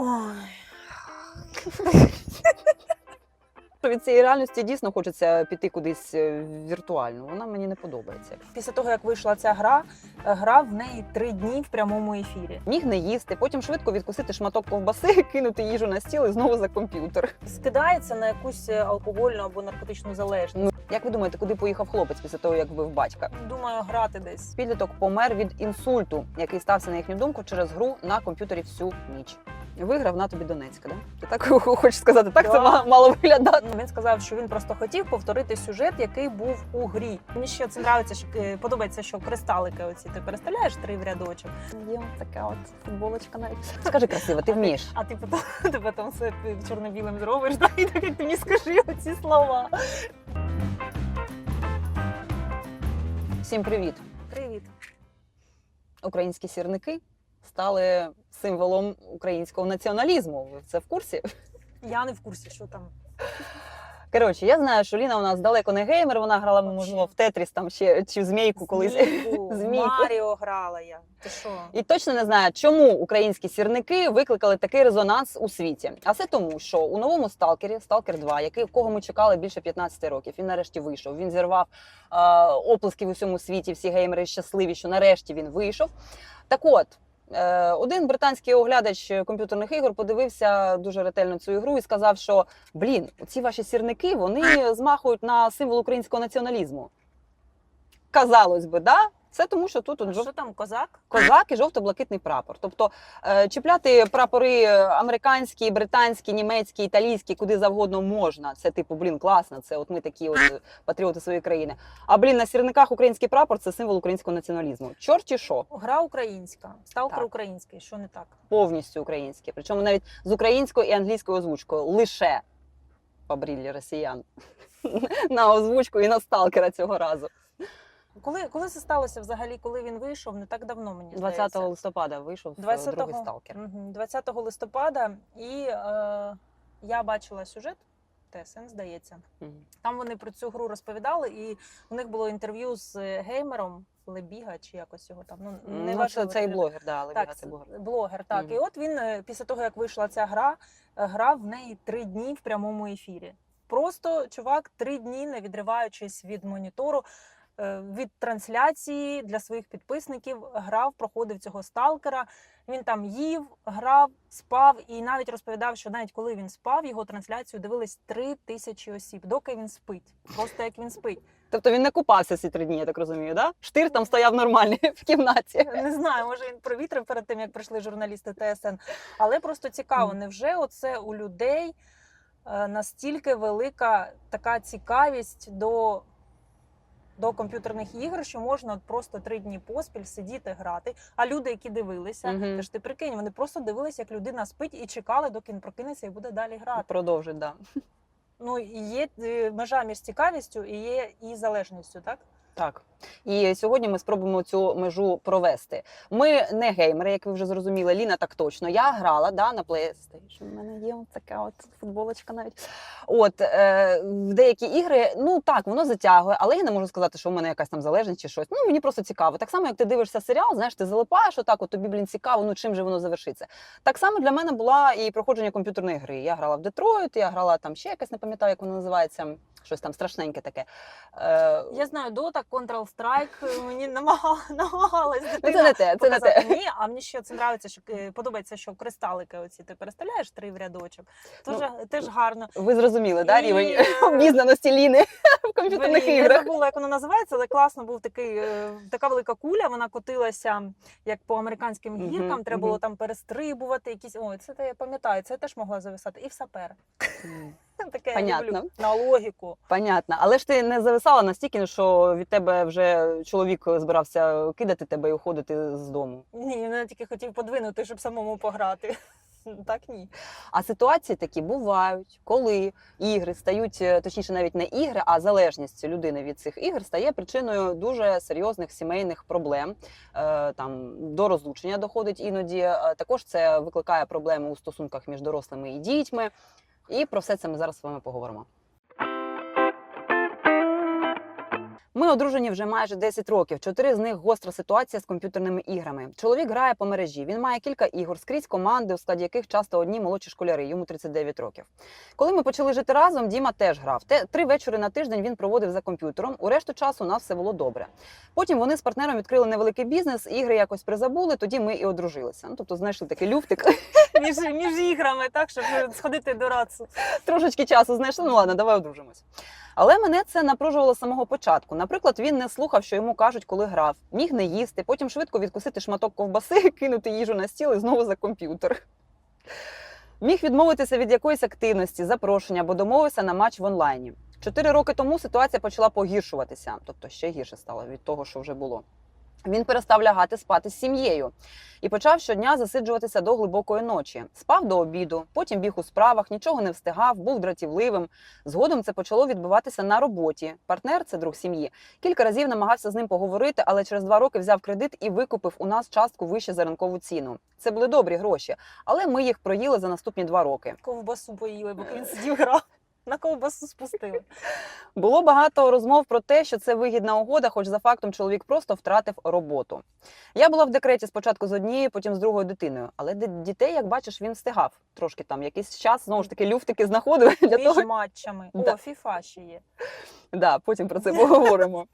Ой. Від цієї реальності дійсно хочеться піти кудись е, віртуально. Вона мені не подобається. Після того, як вийшла ця гра, е, гра в неї три дні в прямому ефірі. Ніг не їсти, потім швидко відкусити шматок ковбаси, кинути їжу на стіл і знову за комп'ютер. Скидається на якусь е, алкогольну або наркотичну залежність. Ну як ви думаєте, куди поїхав хлопець після того, як вбив батька? Думаю, грати десь. Підліток помер від інсульту, який стався на їхню думку через гру на комп'ютері всю ніч. Виграв на тобі Донецька, да? Ти так хочеш сказати? Так це Да. ма- мало виглядати. Він сказав, що він просто хотів повторити сюжет, який був у грі. Мені ще це нравиться, що е, подобається, що кристалики оці ти переставляєш три в рядочок, Є така от футболочка навіть. Скажи красиво, ти вмієш. а ти потім, ти потім все чорно-білим зробиш, да? і так як ти мені скажи оці слова. Всім привіт! Привіт. Українські сірники стали символом українського націоналізму. Ви це в курсі? Я не в курсі, що там. Коротше, я знаю, що Ліна у нас далеко не геймер, вона грала, можливо, в Тетріс там ще чи в змійку колись. Змійку, Змійку. Маріо грала я. Ти що? І точно не знаю, чому українські сірники викликали такий резонанс у світі. А все тому, що у новому сталкері, Сталкер 2, який кого ми чекали більше 15 років, він нарешті вийшов. Він зірвав е, оплески в усьому світі. Всі геймери щасливі, що нарешті він вийшов. Так от. Е, Один британський оглядач комп'ютерних ігор подивився дуже ретельно цю ігру і сказав, що блін, ці ваші сірники вони змахують на символ українського націоналізму. Казалось би, да? Це тому, що тут от що там, козак? козак і жовто-блакитний прапор. Тобто е, чіпляти прапори американські, британські, німецькі, італійські, куди завгодно можна. Це типу, блін, класно. Це от ми такі от е, патріоти своєї країни. А блін, на сірниках український прапор це символ українського націоналізму. Чорті що, Гра українська, сталкер Так. український. Що не так? повністю українське. Причому навіть з українською і англійською озвучкою. Лише побрілі росіян на озвучку і на сталкера цього разу. Коли, коли це сталося взагалі, коли він вийшов, не так давно мені 20 здається. листопада вийшов 20 другий сталкер. 20 листопада, і е, я бачила сюжет. ТСН, здається. Мгм. Там вони про цю гру розповідали, і у них було інтерв'ю з геймером Лебіга чи якось його там. Ну, Ну, не це важливо. цей блогер, да, але Так, це блогер. блогер, так. Мгм. І от він е, після того, як вийшла ця гра, е, грав в неї три дні в прямому ефірі. Просто чувак три дні, не відриваючись від монітору, е, від трансляції для своїх підписників, грав, проходив цього сталкера. Він там їв, грав, спав і навіть розповідав, що навіть коли він спав, його трансляцію дивились три тисячі осіб, доки він спить. Просто як він спить. Тобто він не купався ці три дні, я так розумію, да? Штир там стояв нормальний в кімнаті. Не знаю, може він провітрив перед тим, як прийшли журналісти ТСН. Але просто цікаво, невже оце у людей е, настільки велика така цікавість до, до комп'ютерних ігор, що можна от просто три дні поспіль сидіти, грати. А люди, які дивилися, Мгм. ти ти прикинь, вони просто дивилися, як людина спить і чекали, доки він прокинеться і буде далі грати. Продовжить, да. Ну і є е, межа між цікавістю і є і залежністю, так? Так. І сьогодні ми спробуємо цю межу провести. Ми не геймери, як ви вже зрозуміли. Ліна так точно. Я грала да, на PlayStation. У мене є така от футболочка навіть. От е, в деякі ігри, ну так, воно затягує, але я не можу сказати, що у мене якась там залежність чи щось. Ну мені просто цікаво. Так само, як ти дивишся серіал, знаєш, ти залипаєш отак, от тобі блін цікаво, ну чим же воно завершиться. Так само для мене була і проходження комп'ютерної гри. Я грала в Детройт, я грала там ще якась, не пам'ятаю, як воно називається. Щось там страшненьке таке. Е, Я знаю, Dota, Counter-Strike, мені намагала, намагалась Ну, дитина це не те, це не те. Ні, а мені ще це нравиться, що е, подобається, що кристалики оці ти переставляєш три в рядочок. Теж, теж гарно. Ви зрозуміли, да, І- рівень обізнаності Ліни в комп'ютерних Блін, Я іграх. забула, як воно називається, але класно був такий, е, така велика куля, вона котилася як по американським гіркам, треба було там перестрибувати якісь. Ой, це я пам'ятаю, це теж могла зависати. І в сапер. Таке я Понятно. люблю. На логіку. Понятно. Але ж ти не зависала настільки, що від тебе вже чоловік збирався кидати тебе і уходити з дому. Ні, він тільки хотів подвинути, щоб самому пограти. Так ні. А ситуації такі бувають, коли ігри стають, е, точніше, навіть не ігри, а залежність людини від цих ігр стає причиною дуже серйозних сімейних проблем. Е, Там до розлучення доходить іноді. Е, Також це викликає проблеми у стосунках між дорослими і дітьми. І про все це ми зараз з вами поговоримо. Ми одружені вже майже 10 років. Чотири з них гостра ситуація з комп'ютерними іграми. Чоловік грає по мережі. Він має кілька ігор скрізь команди, у складі яких часто одні молодші школяри. Йому 39 років. Коли ми почали жити разом, Діма теж грав. Те три вечори на тиждень він проводив за комп'ютером. У решту часу у нас все було добре. Потім вони з партнером відкрили невеликий бізнес, ігри якось призабули. Тоді ми і одружилися. Ну тобто знайшли такий люфтик. Між, між іграми, так, щоб сходити до рацу. Трошечки часу знайшли. Ну ладно, давай одружимось. Але мене це напружувало з самого початку. Наприклад, він не слухав, що йому кажуть, коли грав, міг не їсти, потім швидко відкусити шматок ковбаси, кинути їжу на стіл і знову за комп'ютер. Міг відмовитися від якоїсь активності, запрошення або домовився на матч в онлайні. Чотири роки тому ситуація почала погіршуватися, тобто ще гірше стало від того, що вже було. Він перестав лягати спати з сім'єю і почав щодня засиджуватися до глибокої ночі. Спав до обіду, потім біг у справах, нічого не встигав, був дратівливим. Згодом це почало відбуватися на роботі. Партнер, це друг сім'ї, кілька разів намагався з ним поговорити, але через два роки взяв кредит і викупив у нас частку вище за ринкову ціну. Це були добрі гроші, але ми їх проїли за наступні два роки. Ковбасу поїли, бо він сидів грав. На ковбасу спустили. Було багато розмов про те, що це вигідна угода, хоч за фактом чоловік просто втратив роботу. Я була в декреті спочатку з однією, потім з другою дитиною. Але дітей, як бачиш, він встигав трошки там якийсь час знову ж таки люфтики знаходив для того. матчами. Да. О, фіфа ще є. Да, потім про це поговоримо.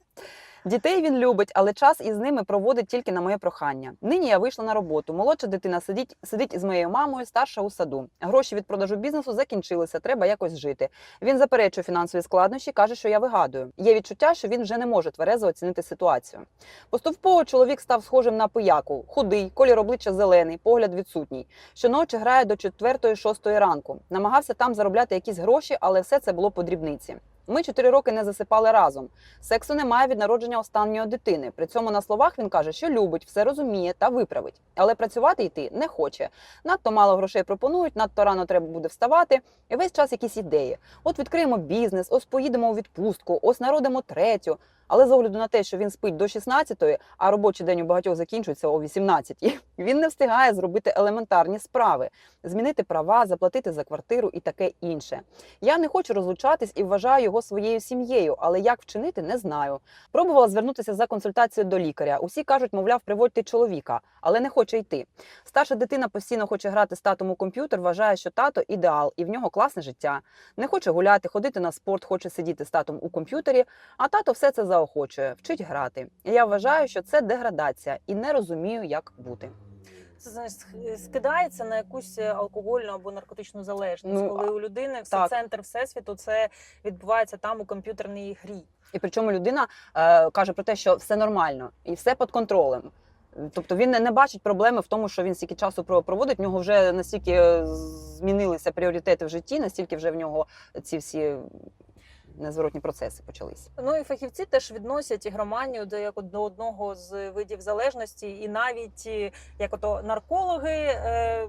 Дітей він любить, але час із ними проводить тільки на моє прохання. Нині я вийшла на роботу. Молодша дитина сидить, сидить із моєю мамою, старша у саду. Гроші від продажу бізнесу закінчилися, треба якось жити. Він заперечує фінансові складнощі, каже, що я вигадую. Є відчуття, що він вже не може тверезо оцінити ситуацію. Поступово чоловік став схожим на пияку, худий, колір обличчя зелений, погляд відсутній. Щоночі грає до 4-6 ранку. Намагався там заробляти якісь гроші, але все це було по дрібниці. Ми чотири роки не засипали разом. Сексу немає від народження останньої дитини. При цьому на словах він каже, що любить, все розуміє та виправить. Але працювати йти не хоче. Надто мало грошей пропонують, надто рано треба буде вставати. І весь час якісь ідеї. От відкриємо бізнес, ось поїдемо у відпустку, ось народимо третю. Але з огляду на те, що він спить до 16-ї, а робочий день у багатьох закінчується о 18-й, він не встигає зробити елементарні справи, змінити права, заплатити за квартиру і таке інше. Я не хочу розлучатись і вважаю його своєю сім'єю, але як вчинити, не знаю. Пробувала звернутися за консультацією до лікаря. Усі кажуть, мовляв, приводьте чоловіка, але не хоче йти. Старша дитина постійно хоче грати з татом у комп'ютер, вважає, що тато ідеал, і в нього класне життя. Не хоче гуляти, ходити на спорт, хоче сидіти з татом у комп'ютері, а тато все це заохочує, вчить грати. Я вважаю, що це деградація, і не розумію, як бути. Це знаєш, скидається на якусь е, алкогольну або наркотичну залежність, Ну, коли у людини все так. центр всесвіту це відбувається там у комп'ютерній грі. І причому людина е, каже про те, що все нормально і все під контролем. Тобто він не, не бачить проблеми в тому, що він стільки часу про- проводить. В нього вже настільки е, змінилися пріоритети в житті, настільки вже в нього ці всі незворотні процеси почались. Ну і фахівці теж відносять ігроманію до як до одного з видів залежності, і навіть е, як ото наркологи. Е,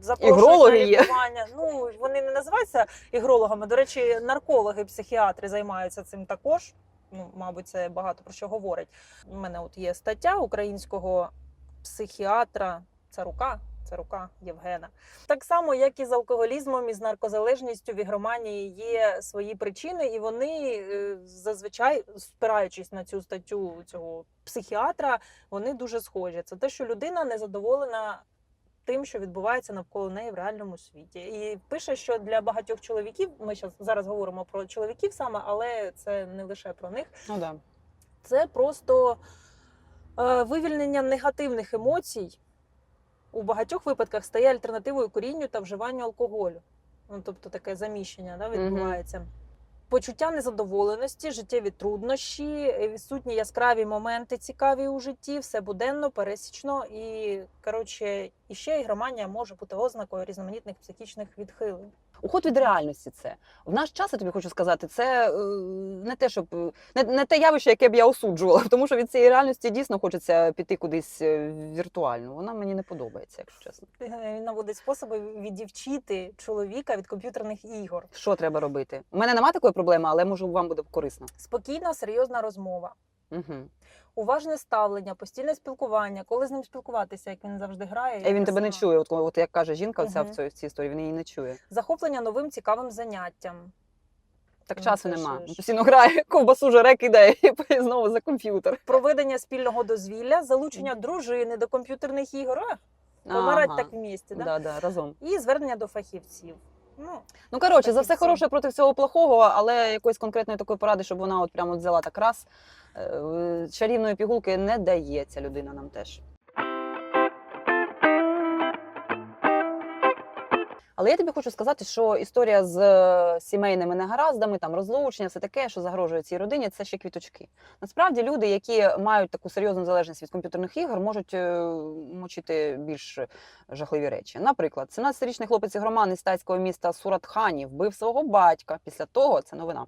запрошують на лікування. Ну вони не називаються ігрологами. До речі, наркологи, психіатри займаються цим також. Ну, мабуть, це багато про що говорить. У мене от є стаття українського психіатра. Це рука. Це рука Євгена. Так само, як і з алкоголізмом, і з наркозалежністю в ігроманії є свої причини, і вони е, зазвичай, спираючись на цю статтю цього психіатра, вони дуже схожі. Це те, що людина незадоволена тим, що відбувається навколо неї в реальному світі. І пише, що для багатьох чоловіків, ми зараз говоримо про чоловіків саме, але це не лише про них. Ну да. Це просто е, вивільнення негативних емоцій у багатьох випадках стає альтернативою курінню та вживанню алкоголю. Ну, тобто таке заміщення да, відбувається. Почуття незадоволеності, життєві труднощі, е, відсутні яскраві моменти цікаві у житті, все буденно, пересічно. І коротше, іще ще ігроманія може бути ознакою різноманітних психічних відхилень. Уход від реальності це в наш час, я тобі хочу сказати, це е, не те, щоб е, не, не те явище, яке б я осуджувала, тому що від цієї реальності дійсно хочеться піти кудись е, віртуально. Вона мені не подобається, якщо чесно. Е, Він наводить способи віддівчити чоловіка від комп'ютерних ігор. Що треба робити? У мене немає такої проблеми, але може вам буде корисно. Спокійна, серйозна розмова. Угу. Уважне ставлення, постійне спілкування, коли з ним спілкуватися, як він завжди грає. І він тебе не сама. чує. От, от як каже жінка, оця Мгм. в цій, в цій історії, він її не чує. Захоплення новим цікавим заняттям. Так Ну, часу це нема. ж- Постійно грає, ковбасу жере кидає і знову за комп'ютер. Проведення спільного дозвілля, залучення дружини до комп'ютерних ігор, помирать Ага. так в місті, да? Да, да, разом. і звернення до фахівців. Ну, Ну коротше, за все хороше проти всього плохого, але якоїсь конкретної такої поради, щоб вона от прямо от взяла так раз. е, Чарівної пігулки не дається людина нам теж. Але я тобі хочу сказати, що історія з е, сімейними негараздами, там розлучення, все таке, що загрожує цій родині, це ще квіточки. Насправді люди, які мають таку серйозну залежність від комп'ютерних ігор, можуть е, мочити більш жахливі речі. Наприклад, 17-річний хлопець громан із тайського міста Суратхані вбив свого батька. Після того це новина.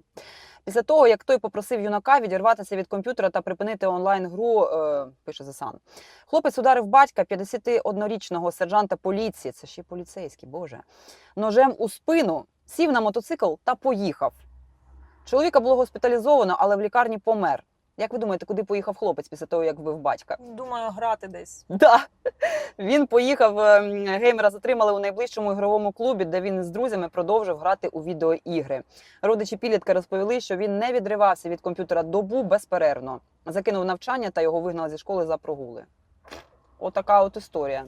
Після того, як той попросив юнака відірватися від комп'ютера та припинити онлайн-гру, е, пише Засан. Хлопець ударив батька 51-річного сержанта поліції, це ще й поліцейський, боже, ножем у спину, сів на мотоцикл та поїхав. Чоловіка було госпіталізовано, але в лікарні помер. Як ви думаєте, куди поїхав хлопець після того, як вбив батька? думаю, грати десь. Да. Він поїхав. ем, Геймера затримали у найближчому ігровому клубі, де він з друзями продовжив грати у відеоігри. Родичі підлітка розповіли, що він не відривався від комп'ютера добу безперервно. Закинув навчання та його вигнали зі школи за прогули. Отака от історія.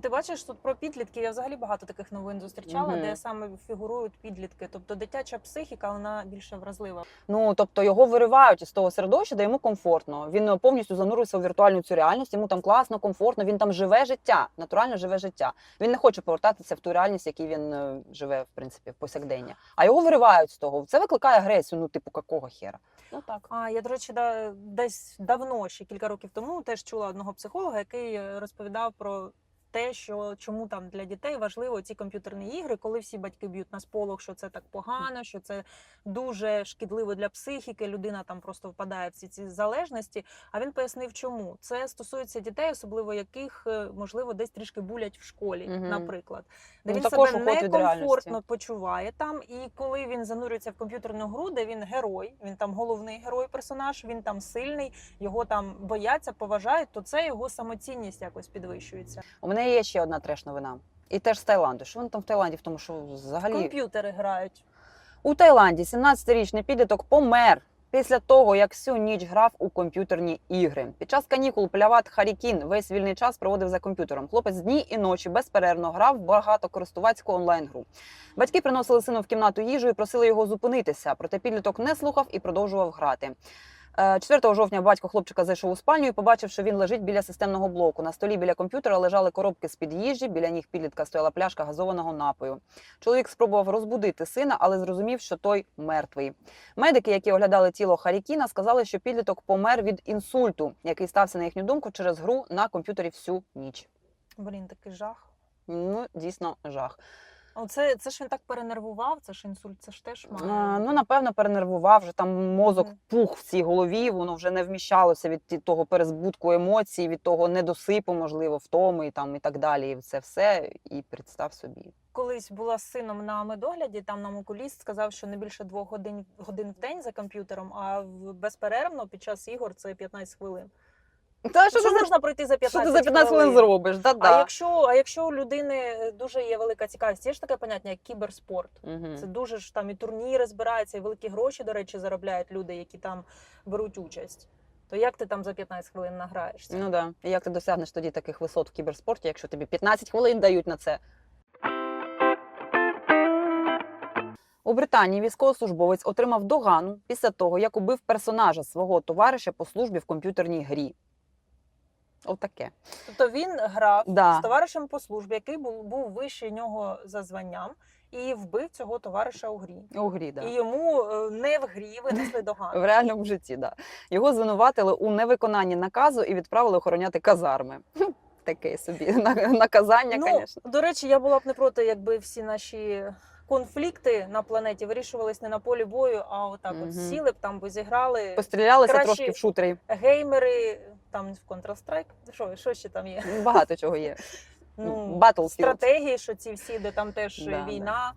Ти бачиш, тут про підлітків я взагалі багато таких новин зустрічала, Мгм. де саме фігурують підлітки. Тобто дитяча психіка вона більше вразлива. Ну тобто його виривають із того середовища, де йому комфортно. Він е, повністю занурився у віртуальну цю реальність. Йому там класно, комфортно. Він там живе життя, натурально живе життя. Він не хоче повертатися в ту реальність, в якій він е, живе, в принципі, в повсякденні. А його виривають з того. Це викликає агресію. Ну, типу, какого хера? Ну так. А я, до речі, да, десь давно, ще кілька років тому, теж чула одного психолога, який е, розповідав про. Те, що чому там для дітей важливо ці комп'ютерні ігри, коли всі батьки б'ють на сполох, що це так погано, що це дуже шкідливо для психіки. Людина там просто впадає в ці ці залежності. А він пояснив, чому це стосується дітей, особливо яких е, можливо десь трішки булять в школі, Мгм. наприклад, де Ну, він себе від реальності. некомфортно почуває там. І коли він занурюється в комп'ютерну гру, де він герой, він там головний герой, персонаж, він там сильний, його там бояться, поважають, то це його самоцінність якось підвищується. У мене є ще одна треш новина. І теж з Таїланду. Що вони там в Таїланді? В тому, що взагалі Комп'ютери грають. У Таїланді 17-річний підліток помер після того, як всю ніч грав у комп'ютерні ігри. Під час канікул Пляват Харікін весь вільний час проводив за комп'ютером. Хлопець дні і ночі безперервно грав в багатокористувацьку онлайн-гру. Батьки приносили сину в кімнату їжу і просили його зупинитися. Проте підліток не слухав і продовжував грати. Е, 4 жовтня батько хлопчика зайшов у спальню і побачив, що він лежить біля системного блоку. На столі біля комп'ютера лежали коробки з-під їжі. Біля ніг підлітка стояла пляшка газованого напою. Чоловік спробував розбудити сина, але зрозумів, що той мертвий. Медики, які оглядали тіло Харікіна, сказали, що підліток помер від інсульту, який стався на їхню думку через гру на комп'ютері всю ніч. Блін, такий жах. Ну, дійсно, жах. Оце це ж він так перенервував, це ж інсульт, це ж теж має. А, ну, напевно, перенервував, вже там мозок Мгм. пух в цій голові, воно вже не вміщалося від того перезбутку емоцій, від того недосипу, можливо, втоми і, там, і так далі. І це все. І представ собі. Колись була з сином на медогляді, там нам окуліст сказав, що не більше двох годин годин в день за комп'ютером, а безперервно під час ігор це 15 хвилин. Та Що, що, ти, за- можна пройти за 15 що ти за 15 хвилин зробиш? А Да-да. якщо, а якщо у людини дуже є велика цікавість, є ж таке поняття, як кіберспорт. Мгм. Це дуже ж там і турніри збираються, і великі гроші, до речі, заробляють люди, які там беруть участь. То як ти там за 15 хвилин награєшся? Ну да. І як ти досягнеш тоді таких висот в кіберспорті, якщо тобі 15 хвилин дають на це? У Британії військовослужбовець отримав догану після того, як убив персонажа свого товариша по службі в комп'ютерній грі. Отаке. Тобто він грав Да. з товаришем по службі, який був, був вищий нього за званням, і вбив цього товариша у грі. У грі, да. І йому е, не в грі винесли В реальному житті, да. Його звинуватили у невиконанні наказу і відправили охороняти казарми. Таке собі на- наказання, Ну, звісно. до речі, я була б не проти, якби всі наші конфлікти на планеті вирішувались не на полі бою, а отак Мгм. от сіли б там, би зіграли Пострілялися краще- трошки в шутері. геймери, там в Counter-Strike, що, що ще там є? Багато чого є. Ну, Battlefield. стратегії, що ці всі, де там теж Да, війна.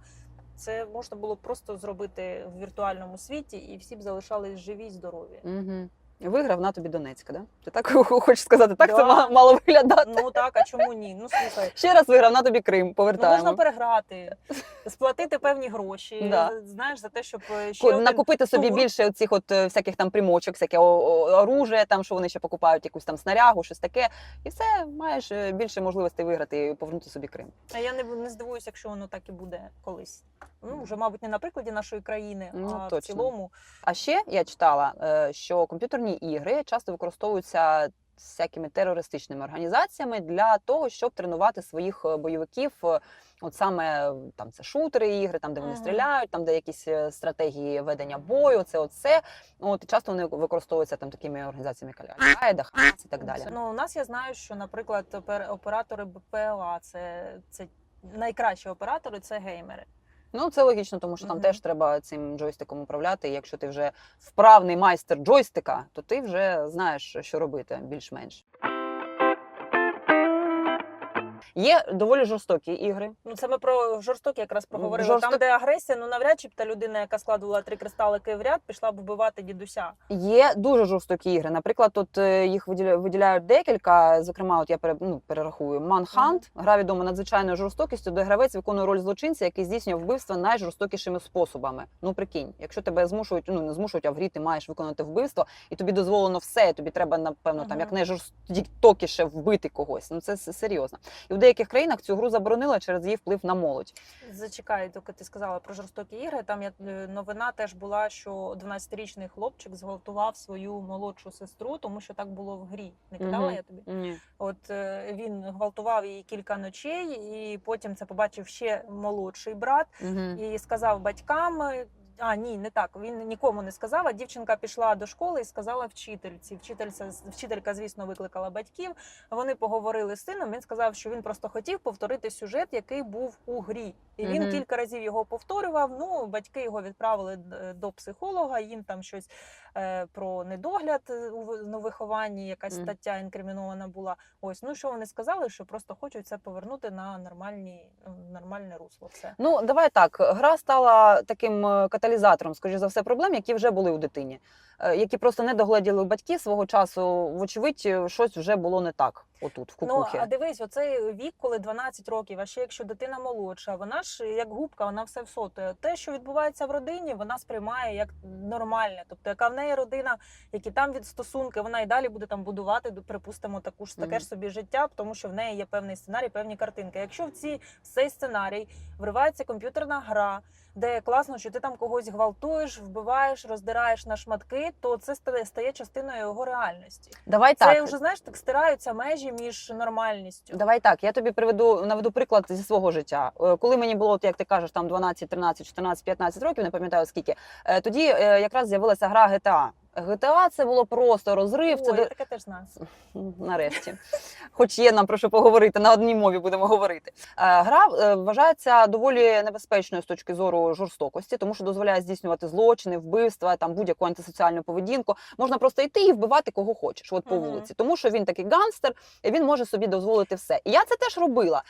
Це можна було просто зробити в віртуальному світі, і всі б залишались живі й здорові. Угу. Виграв на тобі Донецька, да? Ти так хочеш сказати, так це Да. ма- мало виглядати. Ну так, а чому ні? Ну слухай. Ще раз виграв на тобі Крим, Ну, можна переграти, сплатити певні гроші, Да. знаєш, за те, щоб е, ще один накупити собі тур. більше оцих от е, всяких там примочок, всяке оружие, там що вони ще покупають, якусь там снарягу, щось таке. І все, маєш е, більше можливостей виграти і повернути собі Крим. А я не, не здивуюся, якщо воно так і буде колись. Ну, вже, мабуть, не на прикладі нашої країни, Ну, а в цілому. А ще я читала, е, що комп'ютерні ігри часто використовуються всякими терористичними організаціями для того, щоб тренувати своїх е, бойовиків. е, От саме там це шутери ігри, там де вони Мгм. стріляють, там де якісь стратегії ведення бою, це оце. От часто вони використовуються там такими організаціями, як Аль-Каїда, Хамас і так далі. Ну, у нас я знаю, що, наприклад, опер- оператори БПЛА це, це найкращі оператори, це геймери. Ну це логічно, тому що там теж треба цим джойстиком управляти. І якщо ти вже вправний майстер джойстика, то ти вже знаєш, що робити більш-менш. Є доволі жорстокі ігри. Ну, це ми про жорстокі якраз проговорили. Жорсток- Там, де агресія, ну навряд чи б та людина, яка складувала три кристалики в ряд, пішла б вбивати дідуся. Є дуже жорстокі ігри. Наприклад, тут е, їх виділя- виділяють декілька. Зокрема, от я ну, перерахую Manhunt. Гра відома надзвичайною жорстокістю, де гравець виконує роль злочинця, який здійснює вбивства найжорстокішими способами. Ну прикинь, якщо тебе змушують, ну не змушують, а в грі ти маєш виконати вбивство, і тобі дозволено все, і тобі треба напевно там Мгм. як найжорстокіше вбити когось. Ну це серйозно. І в деяких країнах цю гру заборонили через її вплив на молодь. Зачекай, доки ти сказала про жорстокі ігри. Там я е, новина теж була, що 12-річний хлопчик зґвалтував свою молодшу сестру, тому що так було в грі. Не кидала Мгм. я тобі? Ні. От е, він гвалтував її кілька ночей, і потім це побачив ще молодший брат Угу. і сказав батькам. Е, А, ні, не так. Він нікому не сказав. А дівчинка пішла до школи і сказала вчительці. Вчительця, вчителька, звісно, викликала батьків. Вони поговорили з сином. Він сказав, що він просто хотів повторити сюжет, який був у грі. І він угу. кілька разів його повторював. Ну, батьки його відправили до психолога. Їм там щось е, про недогляд е, у ви- ну, вихованні, якась стаття інкримінована була. Ось, ну що вони сказали, що просто хочуть це повернути на нормальні, нормальне русло. Все. Ну, давай так. Гра стала таким е, каталізатором, скоріш за все, проблем, які вже були у дитині, е, які просто не догледіли батьки свого часу. Вочевидь, е, щось вже було не так отут, в Ну, а дивись, оцей вік, коли 12 років, а ще якщо дитина молодша, вона ж як губка, вона все всотує. Те, що відбувається в родині, вона сприймає як нормальне. Тобто, яка в неї родина, які там від стосунки, вона і далі буде там будувати, ду- припустимо, таку ж таке Мгм. ж собі життя, тому що в неї є певний сценарій, певні картинки. Якщо в ці в цей сценарій вривається комп'ютерна гра, де класно, що ти там когось гвалтуєш, вбиваєш, роздираєш на шматки, то це стає частиною його реальності. Давай Це так. вже знаєш, так стираються межі між нормальністю. Давай так, я тобі приведу наведу приклад зі свого життя. Е, Коли мені було, як ти кажеш, там 12, 13, 14, 15 років, не пам'ятаю скільки. е, Тоді е, якраз з'явилася гра GTA. GTA це було просто розрив. Це Ой, до- я таке теж знаю. Нарешті, хоч є нам про що поговорити, на одній мові будемо говорити. Е, Гра е, вважається доволі небезпечною з точки зору жорстокості, тому що дозволяє здійснювати злочини, вбивства, там будь-яку антисоціальну поведінку. Можна просто йти і вбивати кого хочеш, от по Мгм. вулиці, тому що він такий ганстер, і він може собі дозволити все. І я це теж робила.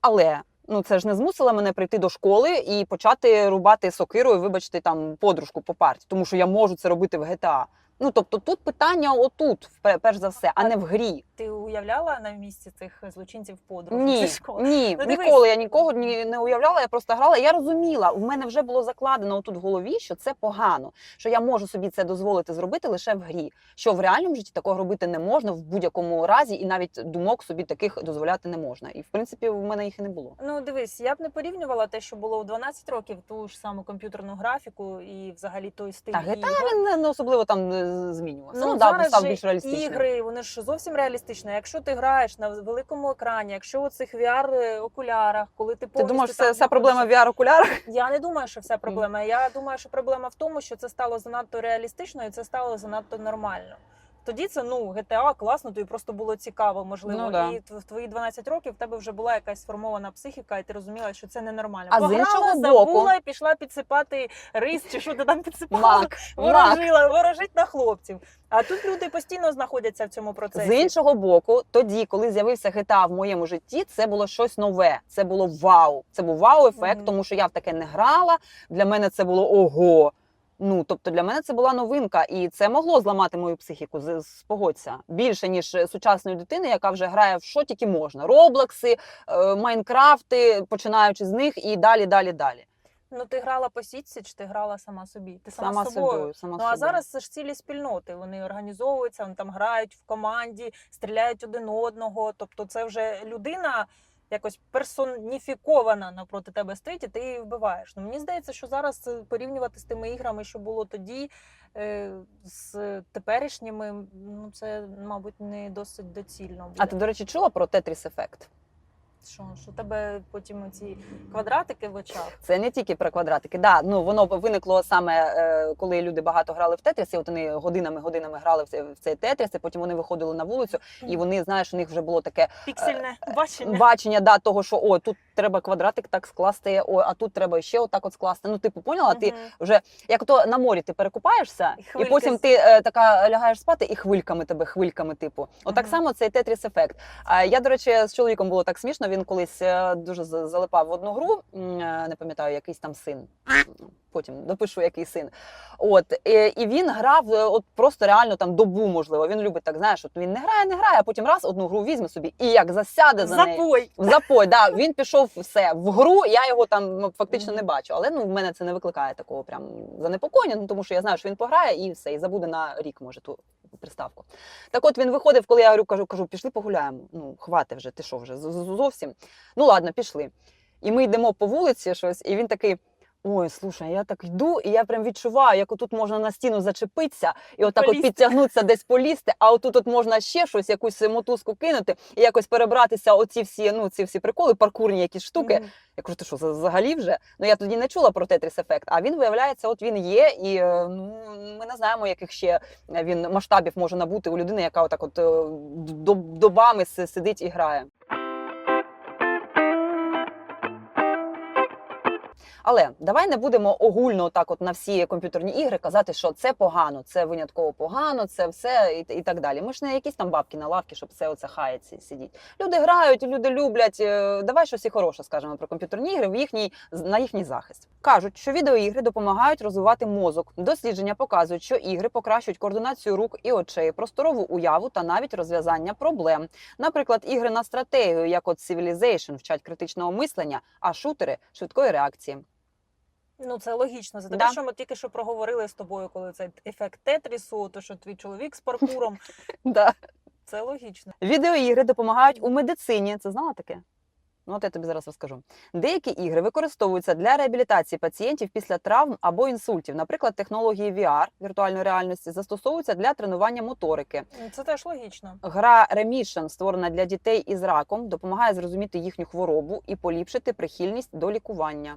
Але ну це ж не змусило мене прийти до школи і почати рубати сокирою, вибачте, там подружку по парті, тому що я можу це робити в GTA. Ну тобто тут питання отут, пе- перш за все, а не в грі. Ти уявляла на місці цих злочинців подруг Ні, ні, Ну, ніколи я нікого ні, не уявляла. Я просто грала. Я розуміла, в мене вже було закладено тут в голові, що це погано, що я можу собі це дозволити зробити лише в грі. Що в реальному житті такого робити не можна в будь-якому разі, і навіть думок собі таких дозволяти не можна. І в принципі, в мене їх і не було. Ну дивись, я б не порівнювала те, що було в 12 років, ту ж саму комп'ютерну графіку і взагалі той стиль. Та ігор. GTA він не, не особливо там е, змінювався. Ну, Ну, да, зараз став більш реалістичним. ігри, вони ж зовсім реалістичні. Якщо ти граєш на великому екрані, якщо у цих VR-окулярах, коли ти Ти повністю думаєш, там це вся проблема в VR-окулярах? Я не думаю, що вся проблема. Я думаю, що проблема в тому, що це стало занадто реалістично і це стало занадто нормально. Тоді це ну GTA класно, тобі просто було цікаво, можливо. Ну, да. І в твої 12 років в тебе вже була якась сформована психіка, і ти розуміла, що це ненормально. А з Пограла, іншого забула боку- і пішла підсипати рис, чи що ти там підсипала, Мак, мак. ворожила, ворожить на хлопців. А тут люди постійно знаходяться в цьому процесі. З іншого боку, тоді, коли з'явився GTA в моєму житті, це було щось нове. Це було вау. Це був вау-ефект, Мгм. тому що я в таке не грала. Для мене це було ого. Ну, тобто для мене це була новинка, і це могло зламати мою психіку, з- погодься. Більше, ніж е, сучасної дитини, яка вже грає в що тільки можна. Роблокси, е, Майнкрафти, починаючи з них і далі, далі, далі. Ну ти грала по сітці, чи ти грала сама собі? Ти сама, Сама собою. собою. Сама Ну а собою. зараз це ж цілі спільноти. Вони організовуються, вони там грають в команді, стріляють один одного. Тобто, це вже людина якось персоніфікована навпроти тебе стоїть, і ти її вбиваєш. Ну мені здається, що зараз порівнювати з тими іграми, що було тоді, е, з теперішніми, ну це мабуть не досить доцільно. Буде. А ти, до речі, чула про Тетріс ефект? Що, що тебе потім ці квадратики в очах? Це не тільки про квадратики. Да, ну воно виникло саме е, коли люди багато грали в Тетріс, і от вони годинами годинами грали в цей, в цей Тетріс, і потім вони виходили на вулицю, і вони, знаєш, у них вже було таке Піксельне бачення. бачення да, того, що о, тут треба квадратик так скласти, о, а тут треба ще отак от скласти. Ну, типу, поняла? Ти вже як то на морі ти перекупаєшся, І і, потім ти е, така лягаєш спати і хвильками тебе, хвильками, типу. Отак Мгм. само цей тетріс ефект. А я, до речі, з чоловіком було так смішно. Він колись е, дуже залипав в одну гру. е, Не пам'ятаю, якийсь там син. Потім допишу, який син. От і він грав е, от просто реально там добу, можливо. Він любить так, знаєш, от він не грає, не грає, а потім раз одну гру візьме собі і як засяде за. Запой. В запой, да, він пішов все в гру. Я його там фактично не бачу. Але ну в мене це не викликає такого прям занепокоєння, ну тому що я знаю, що він пограє і все, і забуде на рік, може, ту приставку. Так от він виходив, коли я говорю, кажу, кажу, пішли погуляємо. Ну, хвати вже, ти що вже зовсім. Ну ладно, пішли. І ми йдемо по вулиці щось, і він такий. Ой, слушай, я так йду, і я прям відчуваю, як отут можна на стіну зачепитися, і отак от Полізти. підтягнутися, десь полізти, а отут от можна ще щось, якусь мотузку кинути, і якось перебратися оці всі, ну, ці всі приколи, паркурні якісь штуки. Мгм. Я кажу, ти що, за- взагалі вже? Ну я тоді не чула про Тетріс ефект, а він виявляється, от він є, і е, ну ми не знаємо, яких ще е, він масштабів може набути у людини, яка отак от е, доб- добами си- сидить і грає. Але давай не будемо огульно так, от на всі комп'ютерні ігри казати, що це погано, це винятково погано, це все і, і так далі. Ми ж не якісь там бабки на лавки, щоб все оце хається сидіть. Люди грають, люди люблять. е, Давай щось і хороше скажемо про комп'ютерні ігри в їхній на їхній захист. Кажуть, що відеоігри допомагають розвивати мозок. Дослідження показують, що ігри покращують координацію рук і очей, просторову уяву та навіть розв'язання проблем. Наприклад, ігри на стратегію, як от Civilization, вчать критичного мислення, а шутери швидкої реакції. Ну, це логічно. За те, Да. що ми тільки що проговорили з тобою, коли цей ефект тетрісу, то що твій чоловік з паркуром, Да. це логічно. Відеоігри допомагають у медицині. Це знала таке? Ну, от я тобі зараз розкажу. Деякі ігри використовуються для реабілітації пацієнтів після травм або інсультів. Наприклад, технології VR віртуальної реальності застосовуються для тренування моторики. Ну, Це теж логічно. Гра Remission, створена для дітей із раком, допомагає зрозуміти їхню хворобу і поліпшити прихильність до лікування.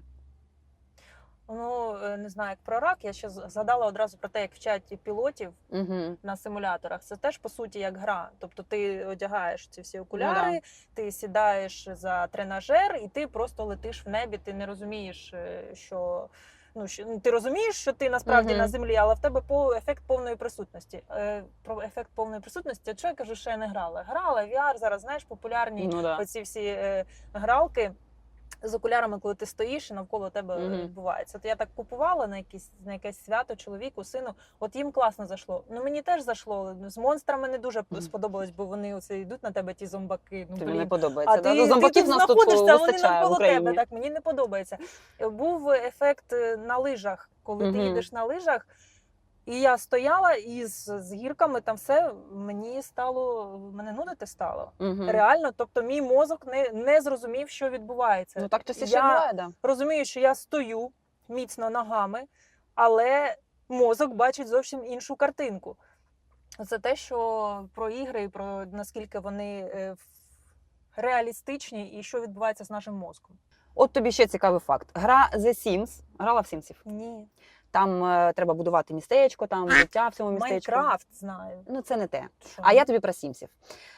Ну, е, не знаю, як про рак, я ще згадала одразу про те, як вчать пілотів Угу. на симуляторах. Це теж по суті як гра. Тобто ти одягаєш ці всі окуляри, ти сідаєш за тренажер, і ти просто летиш в небі. Ти не розумієш, е, що. Ну, що, ну, ти розумієш, що ти насправді Мгм. на землі, але в тебе по ефект повної присутності. Е, про ефект повної присутності, що я кажу, що я не грала. Грала VR, зараз знаєш, популярні Ну, да. оці всі е, гралки з окулярами, коли ти стоїш і навколо тебе е, Мгм. відбувається. От я так купувала на якісь на якесь свято чоловіку, сину. От їм класно зайшло. Ну мені теж зайшло. З монстрами не дуже Мгм. сподобалось, бо вони оце йдуть на тебе, ті зомбаки. Ну Тобі не подобається. А да? ти, ну, зомбаків нас тут знаходишся, а вони навколо тебе. Так мені не подобається. Був ефект е, на лижах, коли ти їдеш на лижах. І я стояла і з, гірками там все мені стало мене нудити стало. Мгм. Реально, тобто мій мозок не, не зрозумів, що відбувається. Ну так частіше я буває, да. розумію, що я стою міцно ногами, але мозок бачить зовсім іншу картинку. Це те, що про ігри і про наскільки вони е, реалістичні і що відбувається з нашим мозком. От тобі ще цікавий факт. Гра The Sims. Грала в Сімсів. Ні. Там е, треба будувати містечко, там життя в цьому містечку. Майнкрафт знаю. Ну це не те. Що? А я тобі про Сімсів.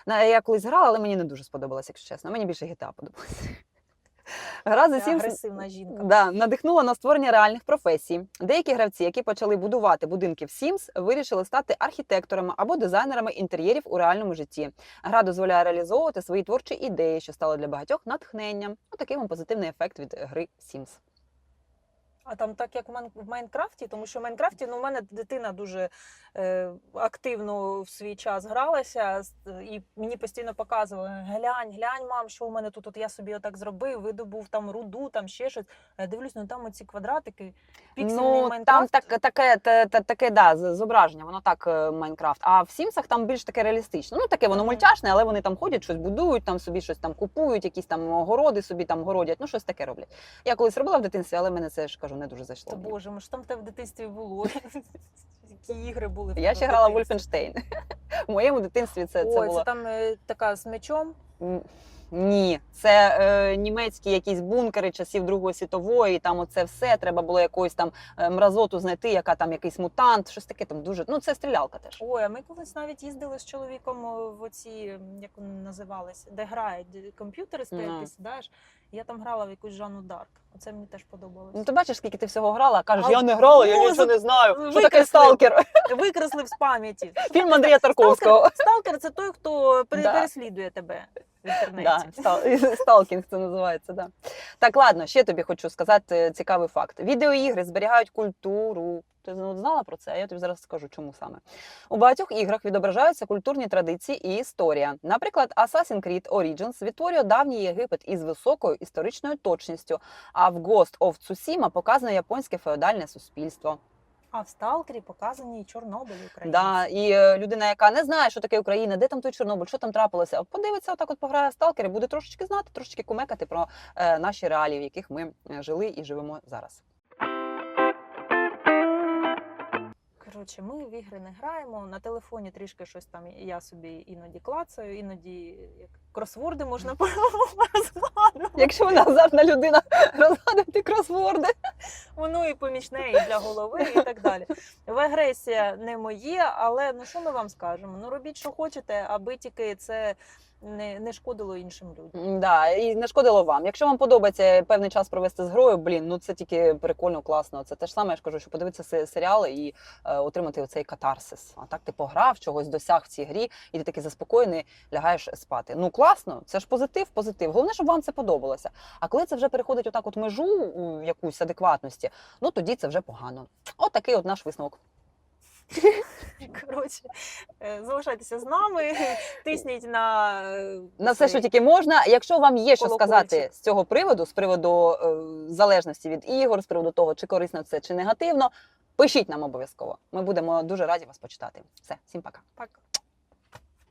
На- Я колись грала, але мені не дуже сподобалось, якщо чесно. Мені більше GTA подобалося. Гра Це The Sims агресивна жінка. Да, надихнула на створення реальних професій. Деякі гравці, які почали будувати будинки в Sims, вирішили стати архітекторами або дизайнерами інтер'єрів у реальному житті. Гра дозволяє реалізовувати свої творчі ідеї, що стало для багатьох натхненням. Отакий вам позитивний ефект від гри Sims. А там так як в Майн- в Майнкрафті, тому що в Майнкрафті ну, у мене дитина дуже е, активно в свій час гралася, і мені постійно показували: глянь, глянь, мам, що у мене тут, от я собі отак зробив, видобув там руду, там ще щось. Я дивлюсь, ну там оці квадратики, піксельний ну, там так, таке, та- та- таке да, зображення, воно так е, Майнкрафт. А в Сімсах там більш таке реалістичне. Ну таке воно мультяшне, але вони там ходять, щось будують, там собі щось там купують, якісь там огороди собі там городять, ну щось таке роблять. Я колись робила в дитинстві, але мене це ж кажу, не дуже зайшло. Та мені. боже, ми ж там в тебе в дитинстві було. Які ігри були Я ще грала в? Вольфенштейн. В моєму дитинстві це, це Ой, було. це там е, така з мечом. Ні, це е, німецькі якісь бункери часів Другої світової. Там оце все треба було якоїсь там е, мразоту знайти, яка там якийсь мутант, щось таке там дуже. Ну це стрілялка теж. Ой, а ми колись навіть їздили з чоловіком в оці, як вони називалися, де грають де комп'ютери стоять, ти сідаєш. Я там грала в якусь Жанну Дарк. Оце мені теж подобалось. Ну ти бачиш, скільки ти всього грала, а кажеш, А я не грала, я нічого не знаю. Що таке сталкер? Викреслив з пам'яті. Фільм Андрія Тарковського. Сталкер це той, хто Да. переслідує тебе інтернеті. Сталкінг це називається. Да. Так, ладно, ще тобі хочу сказати цікавий факт. Відеоігри зберігають культуру. Ти ну, знала про це? А я тобі зараз скажу, чому саме. У багатьох іграх відображаються культурні традиції і історія. Наприклад, Assassin's Creed Origins відтворює давній Єгипет із високою історичною точністю, а в Ghost of Tsushima показано японське феодальне суспільство. А в Сталкері показані і Чорнобиль українці. Да, і е, людина, яка не знає, що таке Україна, де там той Чорнобиль, що там трапилося, подивиться, отак от пограє в сталкери, буде трошечки знати, трошечки кумекати про е, наші реалії, в яких ми е, жили і живемо зараз. Коротше, ми в ігри не граємо. На телефоні трішки щось там я собі іноді клацаю, іноді як кросворди можна порозгадувати. Якщо вона азартна людина, розгадувати кросворди. Воно і помічне, і для голови, і так далі. В агресія не моє, але ну що ми вам скажемо? Ну робіть, що хочете, аби тільки це не, не шкодило іншим людям. Да, і не шкодило вам. Якщо вам подобається певний час провести з грою, блін, ну це тільки прикольно, класно. Це те ж саме, я ж кажу, що подивитися серіали і е, отримати оцей катарсис. А так ти пограв, чогось досяг в цій грі, і ти такий заспокоєний, лягаєш спати. Ну класно, це ж позитив, позитив. Головне, щоб вам це подобалося. А коли це вже переходить отак, от межу у якусь адекватності, ну тоді це вже погано. От такий от наш висновок. Коротше, е, залишайтеся з нами, тисніть на, е, На все, що тільки можна. Якщо вам є що сказати з цього приводу, з приводу е, залежності від ігор, з приводу того, чи корисно це, чи негативно, пишіть нам обов'язково. Ми будемо дуже раді вас почитати. Все, всім пока. Так.